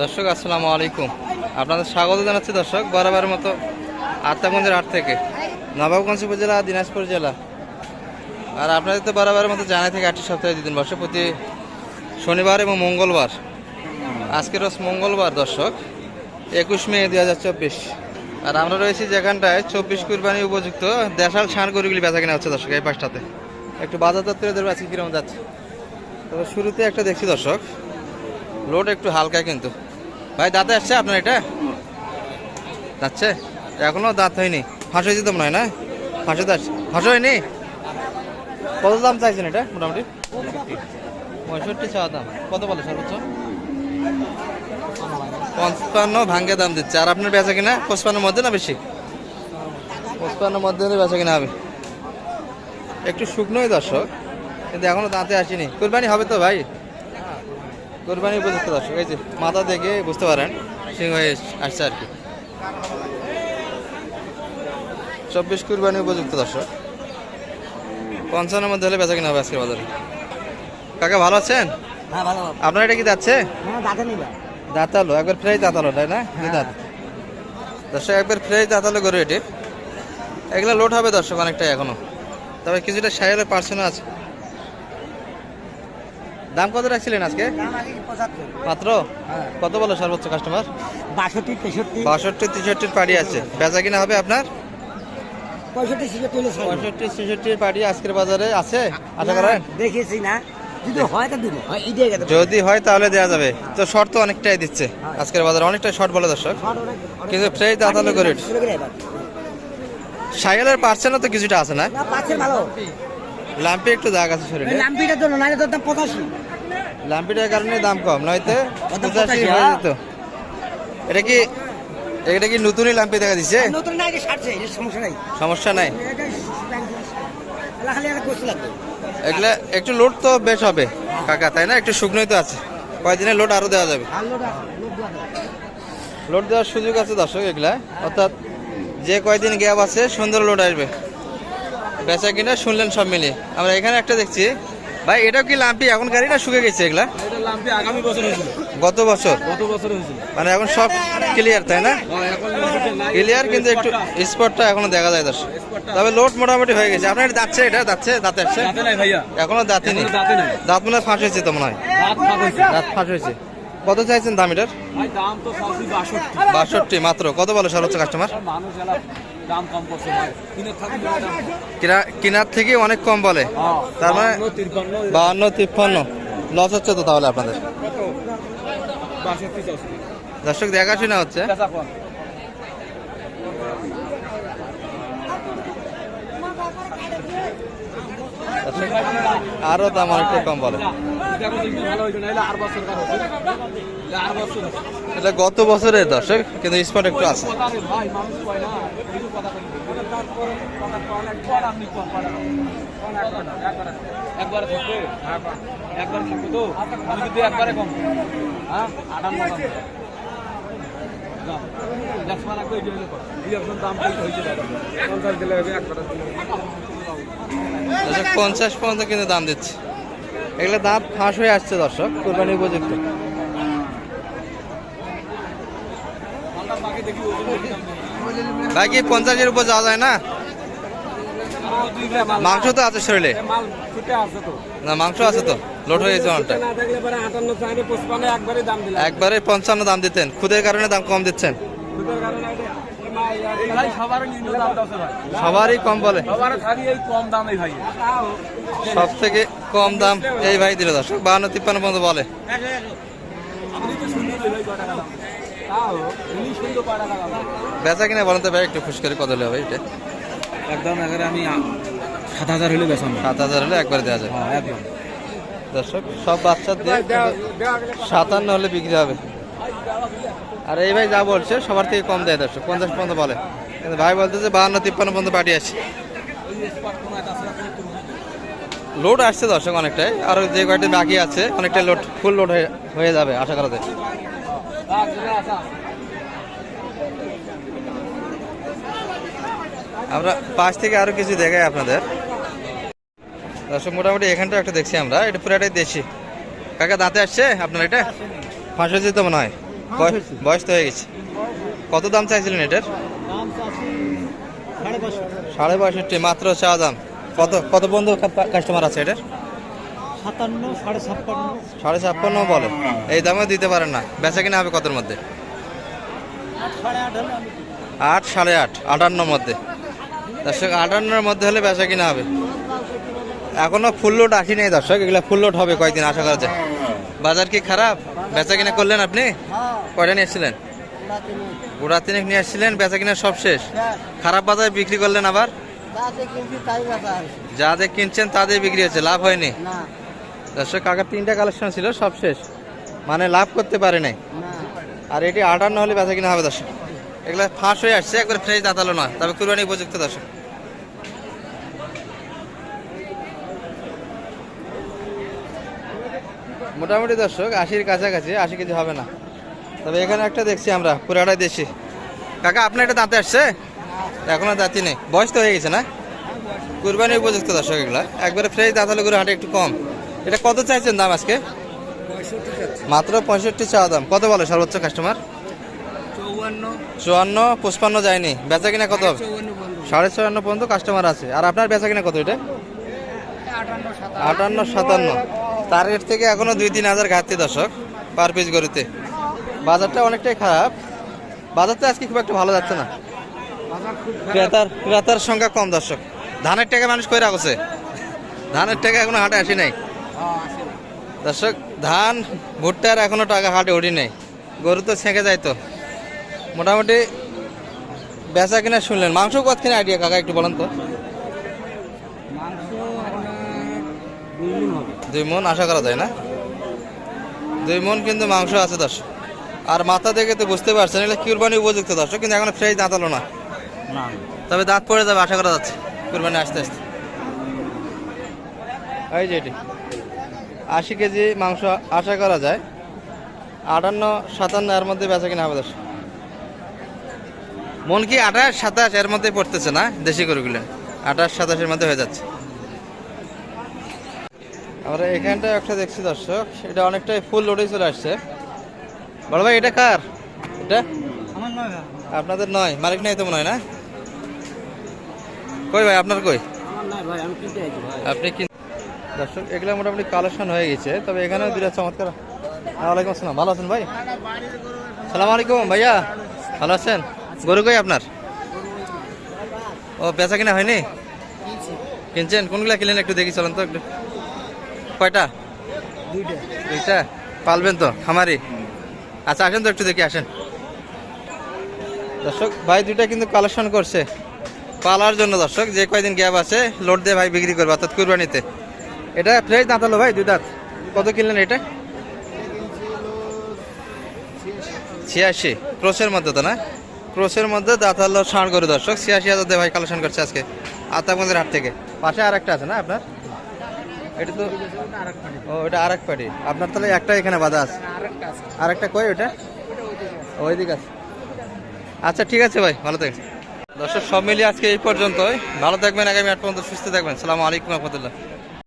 দর্শক, আসসালামু আলাইকুম। আপনাদের স্বাগত জানাচ্ছি দর্শক, বরাবরের মতো আত্মাগঞ্জের হাট থেকে, নবাবগঞ্জ উপজেলা, দিনাজপুর জেলা। আর আপনাদের তো বরাবরের মতো জানাই থেকে, আটটি সপ্তাহে দুদিন বসে, প্রতি শনিবার এবং মঙ্গলবার। আজকের রোজ মঙ্গলবার দর্শক, একুশ মে দুই হাজার চব্বিশ। আর আমরা রয়েছি যেখানটায় চব্বিশ কুরবানি উপযুক্ত দেশাল ষাঁড় গরুগুলি বেচা কিনা হচ্ছে দর্শক, এই পাশটাতে। একটু বাজার দত্তরে ধরবে, আজকে কীরকম যাচ্ছে। তবে শুরুতে একটা দেখছি দর্শক লোড একটু হালকা কিন্তু। ভাই, দাঁতে আসছে আপনার এটা? যাচ্ছে? এখনও দাঁত হয়নি। ফাঁস হয়েছে তো মনে হয়, না? ফাঁসে দাঁত ফাঁস হয়নি? কত দাম চাইছেন এটা, মোটামুটি? পঁয়ষট্টি চাওয়া দাম। কত বলে সর্বোচ্চ? পঞ্চান্ন ভাঙ্গে দাম দিচ্ছে। আর আপনার বেচা কিনা? পঁচপান্নের মধ্যে না বেশি? পঁচপান্নের মধ্যে বেচা কিনা হবে। একটু শুকনোই দর্শক, কিন্তু এখনও দাঁতে আসেনি। কুরবানি হবে তো ভাই? কোরবানি উপযুক্ত দর্শক এই যে মাথা দেখে বুঝতে পারেন সিংহ হয়ে আসছে আর কি। চব্বিশ কুরবানি উপযুক্ত দর্শক পঞ্চান্নের মধ্যে হলে বেচা কিনা হবে আজকের বাজারে। কাকা ভালো আছেন? হ্যাঁ আপনার এটা কি যাচ্ছে হ্যাঁ দাঁতালো একবার ফ্রেশ দাঁতালো তাই না? দুই দাঁত? দর্শক একবার ফ্রেশ দাঁতালো গরু এটি। এগুলো লোড হবে দর্শক অনেকটাই এখনও। তবে কিছুটা সাইলের পার্সেন্ট আছে। দাম কত রাখছিলেন আজকে? মাত্র? হ্যাঁ। কত বলো সর্বোচ্চ কাস্টমার বাষট্টি তেষট্টি। বাষট্টি তেষট্টির পাড়ি আছে। বেচা কিনা হবে আপনার? পঁয়ষট্টি ছেষট্টির পাড়ি আজকের বাজারে আছে? আশা করেন? দেখেছি না। যদি হয় হয় হয় তাহলে দেওয়া যাবে। তো শর্ট তো অনেকটাই দিচ্ছে আজকের বাজারে। অনেকটাই শর্ট বলে দর্শক। কিন্তু ফ্রেশ দাঁতালো করে সাইকেলের পার্সেন্টও তো কিছুটা আছে না? লাম্পি একটু দাগ আছে শরীরে। লাম্পিটার জন্য নাহলে তোর দাম পঁচাশি। লাম্পিটার কারণে দাম কম নয়তো পঁচাশি হয়ে হ্যাঁ? যেত। এটা কি এটা কি নতুনই লাম্পি দেখা দিচ্ছে নতুন না সমস্যা নাই। সমস্যা নাই। এগুলা একটু লোড তো বেশ হবে কাকা তাই না? একটু শুকনোই তো আছে। কয়দিনের লোড আরও দেওয়া যাবে? আর লোড আছে, লোড দেওয়া যাবে। লোড দেওয়ার সুযোগ আছে দর্শক এগুলা। অর্থাৎ যে কয়দিন গ্যাপ আছে সুন্দর লোড আসবে। বেচা কিনা শুনলেন সব মিলে আমরা এখানে একটা দেখছি। ভাই এটাও কি লাম্পি? এখন গাড়ি না শুকে গেছে এগুলা? গত বছর? মানে এখন সব ক্লিয়ার তাই না? হ্যাঁ। ক্লিয়ার কিন্তু একটু স্পটটা এখনও দেখা যায় দর্শক। তবে লোড মোটামুটি হয়ে গেছে। আপনার যাচ্ছে এটা যাচ্ছে দাঁতে আসছে? এখনও দাঁতে নাই। দাঁত মনে হয় ফাঁস হয়েছে তো মনে হয়। দাঁত ফাঁস হয়েছে। কত চাইছেন দাম এটার? দাম তো বাষট্টি। মাত্র। কত বলে সর্বোচ্চ কাস্টমার দাম কম করছে থাকি কিনা কিনার থেকে অনেক কম বলে। তার মানে বাহান্ন তিপ্পান্ন। লস হচ্ছে তো তাহলে আপনাদের। দর্শক দেখাশোনা হচ্ছে। আরও দাম অনেকটা কম বলে। এটা বছর এটা গত বছরের দর্শক কিন্তু স্পট একটু আছে। একবার থাকবে? হ্যাঁ কম। একবার থাকবে তো? আমি কিন্তু একবারে কম। হ্যাঁ? আটান্ন পঞ্চাশ পর্যন্ত কিন্তু দাম দিচ্ছে। এগুলো দাঁত ফাঁস হয়ে আসছে দর্শক কোরবানি উপযুক্ত। বাকি পঞ্চাশের উপর যাওয়া যায় না? মাংস তো আছে শরীরে। না মাংস আছে তো লোড হয়ে গেছে অনেকটা। একবারে পঞ্চান্ন দাম দিতেন খুদের কারণে দাম কম দিচ্ছেন। সবারই কম বলে। সব থেকে কম দাম। এই ভাই দিল দর্শক বাহান্ন তিপ্পান্ন পর্যন্ত বলে। বেচা কিনা বলেন তো ভাই একটু খুশ করে কত হলে হবে এটা? একদম আমি সাত হাজার হলে বেসাম সাত হাজার হলে একবার দেওয়া যায়। হ্যাঁ দর্শক সব বাচ্চা দিয়ে সাতান্ন হলে বিক্রি হবে। আর এই ভাই যা বলছে সবার থেকে কম দেয় দর্শক পঞ্চাশ পর্যন্ত বলে। কিন্তু ভাই বলতেছে বাহান্ন তিপ্পান্ন পর্যন্ত পার্টি আছে লোড আসছে দর্শক অনেকটাই। আর যে কয়টি বাকি আছে অনেকটাই লোড ফুল লোড হয়ে যাবে আশা করা যায়। আমরা পাশ থেকে আরও কিছু দেখাই আপনাদের। দর্শক মোটামুটি এখানটা একটা দেখছি আমরা। এটা পুরাটাই দেশি। কাকা দাঁতে আসছে আপনার এটা? ফাঁস হয়েছে তো মনে হয়। বয়- বয়স তো হয়ে গেছে। কত দাম চাইছিলেন এটার? সাড়ে পঁয়ষট্টি মাত্র চাওয়া দাম। কত কত বন্ধু কাস্টমার আছে এটার? সাতান্ন সাড়ে ছাপ্পান্ন। সাড়ে ছাপ্পান্ন বলে। এই দামে দিতে পারেন না। বেচা কিনা হবে কতর মধ্যে? আট সাড়ে আট আটান্নর মধ্যে। দর্শক আটান্নর মধ্যে হলে বেচা কিনা হবে। এখনও ফুল লোড আসি নেই দর্শক এগুলো ফুল লোড হবে কয়েকদিন আশা করা যায়। বাজার কি খারাপ? বেচা কিনা করলেন আপনি? হ্যাঁ। কয়টা নিয়ে এসেছিলেন গোড়া তিনেক নিয়ে আসছিলেন বেচা কিনা সব শেষ। খারাপ বাজারে বিক্রি করলেন আবার? যাতে কিনছি তাই কথা যা যে কিনছেন তাদের বিক্রি হচ্ছে লাভ হয়নি? দর্শক কাকার তিনটা কালেকশন ছিল সব শেষ। মানে লাভ করতে পারে নাই। আর এটি আটান্ন হলে বেচা কিনা হবে দর্শক। এগুলো ফাঁস হয়ে আসছে একবার ফ্রেশ দাঁতালো না তবে কুরবানি উপযুক্ত দর্শক। মোটামুটি দর্শক আশির কাছাকাছি আশি কেজি হবে না। তবে এখানে একটা দেখছি আমরা পুরাটাই দেশি। কাকা আপনার এটা দাঁতে আসছে? এখনও দাঁতি নেই বয়স তো হয়ে গেছে না? কুরবানি উপযুক্ত দর্শক এগুলা। একবারে ফ্রেশ দাঁতালো করে হাটে একটু কম। এটা কত চাইছেন দাম আজকে? মাত্র পঁয়ষট্টি চাওয়া দাম। কত বলে সর্বোচ্চ কাস্টমার চুয়ান্ন, পঁচপান্ন যায়নি। বেচা কিনা কত? সাড়ে চুয়ান্ন পর্যন্ত কাস্টমার আছে। আর আপনার বেচা কিনা কত এটা? আটান্ন, সাতান্ন। টার্গেট থেকে এখনও দুই, তিন হাজার ঘাটতি দর্শক পার পিস গরুতে। বাজারটা অনেকটাই খারাপ। বাজারটা আজকে খুব একটা ভালো যাচ্ছে না। ক্রেতার ক্রেতার সংখ্যা কম, দর্শক। ধানের টাকা মানুষ কই রাখছে ধানের টাকা এখনও হাটে আসি নাই। দর্শক, ধান ভুট্টার এখনও টাকা হাটে উঠি নাই। গরু তো ছেঁকে যায় তো। মোটামুটি বেচা কিনা শুনলেন। মাংস কত কিনা আইডিয়া কাকা, একটু বলেন তো। দুই মন, আশা করা যায় না? দুই মন কিন্তু মাংস আছে, দর্শক। আর মাথা দেখে তো বুঝতে পারছেন, এগুলো কুরবানি উপযুক্ত, দর্শক। কিন্তু এখন ফ্রেশ দাঁতালো না। না। তবে দাঁত পড়ে যাবে আশা করা যাচ্ছে। কুরবানি আস্তে আস্তে। এই যে এটি। আশি কেজি মাংস আশা করা যায়। আটান্ন সাতান্ন এর মধ্যে বেচা কিনা হবে দর্শক। মন কি আঠাশ সাতাশ এর মধ্যে পড়তেছে না দেশি গরুগুলো? আঠাশ সাতাশের মধ্যে হয়ে যাচ্ছে। আমরা এখানটা একটা দেখছি দর্শক এটা অনেকটাই ফুল লোডে চলে আসছে। বড় ভাই এটা কার? এটা? নয় আপনাদের নয় মালিক নাই তো মনে হয় না? কই ভাই আপনার কই? আপনি কি দর্শক এগুলো মোটামুটি কালেকশন হয়ে গেছে তবে এখানেও দুটা চমৎকার। ওয়ালাইকুম আসসালাম ভালো আছেন ভাই? সালাম আলাইকুম ভাইয়া ভালো আছেন? গরু কই আপনার? ও বেচা কিনা হয়নি? কিনছেন? কোনগুলা কিনলেন একটু দেখি চলেন তো একটু। কয়টা? দুইটা। দুইটা? পালবেন তো খামারি। আচ্ছা আসেন তো একটু দেখি আসেন। দর্শক ভাই দুইটা কিন্তু কালেকশন করছে। পালার জন্য দর্শক, যে কয়দিন গ্যাপ আছে, লোড দিয়ে ভাই বিক্রি করবে, অর্থাৎ কুরবানিতে। এটা ফ্রেশ দাঁত হলো ভাই, দুই দাঁত। কত কিনলেন এটা? ছিয়াশি। ক্রোসের মধ্যে তো না? ক্রোসের মধ্যে দাঁত হলো ষাঁড় গরু দর্শক, ছিয়াশি হাজার দিয়ে ভাই কালেকশন করছে আজকে আতাগঞ্জের হাট থেকে। পাশে আর একটা আছে না আপনার? এটা তো ও, এটা আরেক পাটি আপনার তাহলে একটা এখানে বাধা আছে। আছে। আরেকটা কই ওটা ওই দিক আছে। আচ্ছা ঠিক আছে ভাই, ভালো থাকবেন। দর্শক, সব মিলিয়ে আজকে এই পর্যন্তই। ভালো থাকবেন, আগামী আট পর্যন্ত সুস্থ থাকবেন। সালামু আলাইকুম রহমতুল্লাহ।